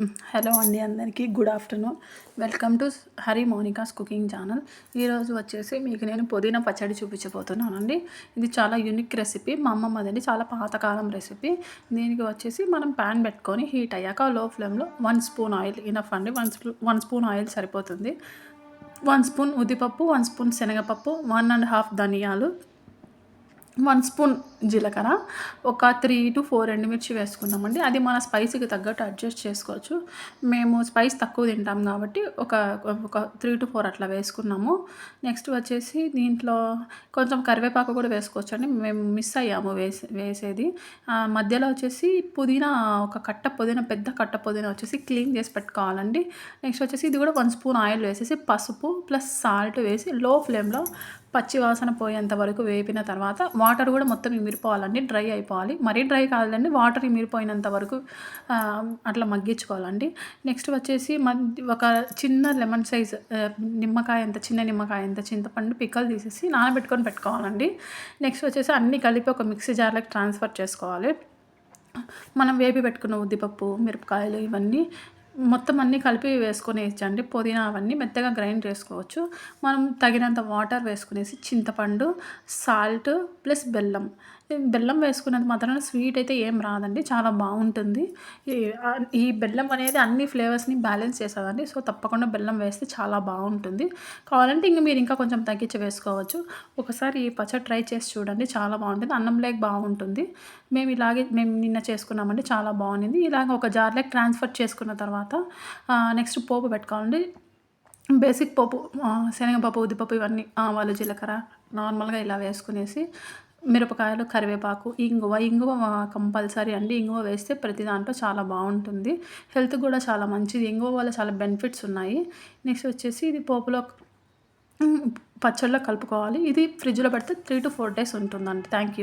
Hello అండి అందరికీ. Good afternoon. Welcome to Hari Monica's cooking channel. ఈరోజు వచ్చేసి మీకు నేను పుదీనా పచ్చడి చూపించబోతున్నానండి. ఇది చాలా యూనిక్ రెసిపీ మా అమ్మమ్మదండి చాలా పాతకాలం రెసిపీ దీనికి వచ్చేసి మనం ప్యాన్ పెట్టుకొని హీట్ అయ్యాక లో ఫ్లేమ్లో వన్ స్పూన్ ఆయిల్ ఇనఫ్ అండి. వన్ స్పూ వన్ స్పూన్ ఆయిల్ సరిపోతుంది. వన్ స్పూన్ ఉద్దిపప్పు వన్ స్పూన్ శనగపప్పు వన్ అండ్ హాఫ్ ధనియాలు వన్ స్పూన్ జీలకర్ర ఒక త్రీ టు ఫోర్ ఎండుమిర్చి వేసుకున్నామండి. అది మన స్పైసీకి తగ్గట్టు అడ్జస్ట్ చేసుకోవచ్చు. మేము స్పైస్ తక్కువ తింటాం కాబట్టి ఒక ఒక త్రీ టు ఫోర్ అట్లా వేసుకున్నాము. నెక్స్ట్ వచ్చేసి దీంట్లో కొంచెం కరివేపాకు కూడా వేసుకోవచ్చు అండి మేము మిస్ అయ్యాము వేసి వేసేది. మధ్యలో వచ్చేసి పుదీనా ఒక కట్ట పుదీనా పెద్ద కట్ట పుదీనా వచ్చేసి క్లీన్ చేసి పెట్టుకోవాలండి. నెక్స్ట్ వచ్చేసి ఇది కూడా వన్ స్పూన్ ఆయిల్ వేసేసి పసుపు ప్లస్ సాల్ట్ వేసి లో ఫ్లేమ్లో పచ్చి వాసన పోయేంత వరకు వేపిన తర్వాత వాటర్ కూడా మొత్తం ఇమిరిపోవాలండి డ్రై అయిపోవాలి. మరీ డ్రై కాదండి వాటర్ ఇమిరిపోయినంత వరకు అట్లా మగ్గించుకోవాలండి. నెక్స్ట్ వచ్చేసి ఒక చిన్న లెమన్ సైజ్ నిమ్మకాయ ఎంత చిన్న నిమ్మకాయ ఎంత చింతపండు పిక్కలు తీసేసి నానబెట్టుకొని పెట్టుకోవాలండి. నెక్స్ట్ వచ్చేసి అన్నీ కలిపి ఒక మిక్సీ జార్లకు ట్రాన్స్ఫర్ చేసుకోవాలి. మనం వేపి పెట్టుకున్న ఉద్దిపప్పు మిరపకాయలు ఇవన్నీ మొత్తం అన్నీ కలిపి వేసుకొని పుదీనా అవన్నీ మెత్తగా గ్రైండ్ చేసుకోవచ్చు. మనం తగినంత వాటర్ వేసుకునేసి చింతపండు సాల్ట్ ప్లస్ బెల్లం బెల్లం వేసుకున్నంత మాత్రమే స్వీట్ అయితే ఏం రాదండి చాలా బాగుంటుంది. ఈ బెల్లం అనేది అన్ని ఫ్లేవర్స్ని బ్యాలెన్స్ చేస్తుందండి సో తప్పకుండా బెల్లం వేస్తే చాలా బాగుంటుంది. కావాలంటే ఇంక మీరు ఇంకా కొంచెం తగ్గించి వేసుకోవచ్చు. ఒకసారి ఈ పచ్చడి ట్రై చేసి చూడండి చాలా బాగుంటుంది. అన్నం లేక బాగుంటుంది. మేము ఇలాగే మేము నిన్న చేసుకున్నామండి చాలా బాగుంది. ఇలాగ ఒక జార్లోకి ట్రాన్స్ఫర్ చేసుకున్న తర్వాత నెక్స్ట్ పోపు పెట్టుకోవాలండి. బేసిక్ పప్పు శనగపప్పు ఉద్దిపప్పు ఇవన్నీ ఆవాలు జీలకర్ర నార్మల్గా ఇలా వేసుకునేసి మిరపకాయలు కరివేపాకు ఇంగువ. ఇంగువ కంపల్సరీ అండి. ఇంగువ వేస్తే ప్రతి దాంట్లో చాలా బాగుంటుంది. హెల్త్ కూడా చాలా మంచిది. ఇంగువ వల్ల చాలా బెనిఫిట్స్ ఉన్నాయి. నెక్స్ట్ వచ్చేసి ఇది పోపులో పచ్చళ్ళలో కలుపుకోవాలి. ఇది ఫ్రిడ్జ్లో పెడితే త్రీ టు ఫోర్ డేస్ ఉంటుందండి. Thank you